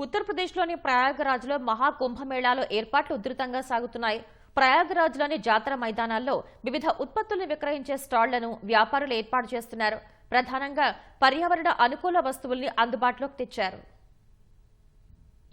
ఉత్తరప్రదేశ్లోని ప్రయాగరాజ్లో మహాకుంభమేళాలో ఏర్పాట్లు ఉధృతంగా సాగుతున్నాయి. ప్రయాగరాజ్లోని జాతర మైదానాల్లో వివిధ ఉత్పత్తులను విక్రయించే స్టాళ్ళను వ్యాపారులు ఏర్పాటు చేస్తున్నారు. ప్రధానంగా పర్యావరణ అనుకూల వస్తువుల్ని అందుబాటులోకి తెచ్చారు.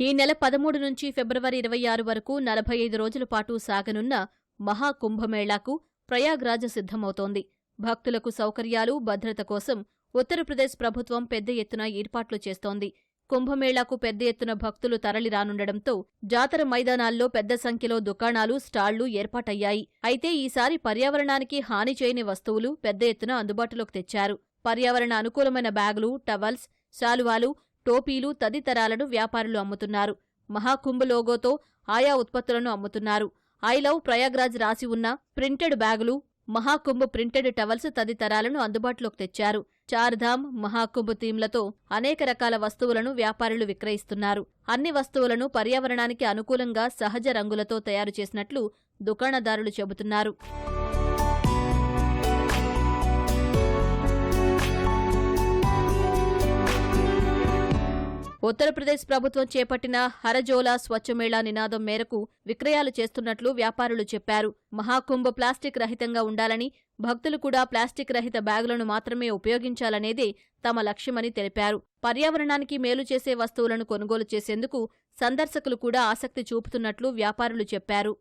ఈ నెల పదమూడు నుంచి ఫిబ్రవరి ఇరవై ఆరు వరకు నలభై ఐదు రోజుల పాటు సాగనున్న మహాకుంభమేళాకు ప్రయాగ్రాజ్ సిద్ధమవుతోంది. భక్తులకు సౌకర్యాలు భద్రత కోసం ఉత్తరప్రదేశ్ ప్రభుత్వం పెద్ద ఎత్తున ఏర్పాట్లు చేస్తోంది. కుంభమేళాకు పెద్ద ఎత్తున భక్తులు తరలిరానుండడంతో జాతర మైదానాల్లో పెద్ద సంఖ్యలో దుకాణాలు స్టాళ్ళు ఏర్పాటయ్యాయి. అయితే ఈసారి పర్యావరణానికి హాని చేయని వస్తువులు పెద్ద ఎత్తున అందుబాటులోకి తెచ్చారు. పర్యావరణ అనుకూలమైన బ్యాగులు టవల్స్ శాలువాలు టోపీలు తదితరాలను వ్యాపారులు అమ్ముతున్నారు. మహాకుంభ లోగోతో ఆయా ఉత్పత్తులను అమ్ముతున్నారు. ఐ లవ్ ప్రయాగ్రాజ్ రాసి ఉన్న ప్రింటెడ్ బ్యాగులు మహాకుంభ ప్రింటెడ్ టవల్స్ తదితరాలను అందుబాటులోకి తెచ్చారు. చార్ధామ్ మహాకుంభ్ థీమ్లతో అనేక రకాల వస్తువులను వ్యాపారులు విక్రయిస్తున్నారు. అన్ని వస్తువులను పర్యావరణానికి అనుకూలంగా సహజ రంగులతో తయారు చేసినట్లు దుకాణదారులు చెబుతున్నారు. ఉత్తరప్రదేశ్ ప్రభుత్వం చేపట్టిన హరజోలా స్వచ్ఛమేళా నినాదం మేరకు విక్రయాలు చేస్తున్నట్లు వ్యాపారులు చెప్పారు. మహాకుంభ ప్లాస్టిక్ రహితంగా ఉండాలని భక్తులు కూడా ప్లాస్టిక్ రహిత బ్యాగులను మాత్రమే ఉపయోగించాలనేదే తమ లక్ష్యమని తెలిపారు. పర్యావరణానికి మేలు చేసే వస్తువులను కొనుగోలు చేసేందుకు సందర్శకులు కూడా ఆసక్తి చూపుతున్నట్లు వ్యాపారులు చెప్పారు.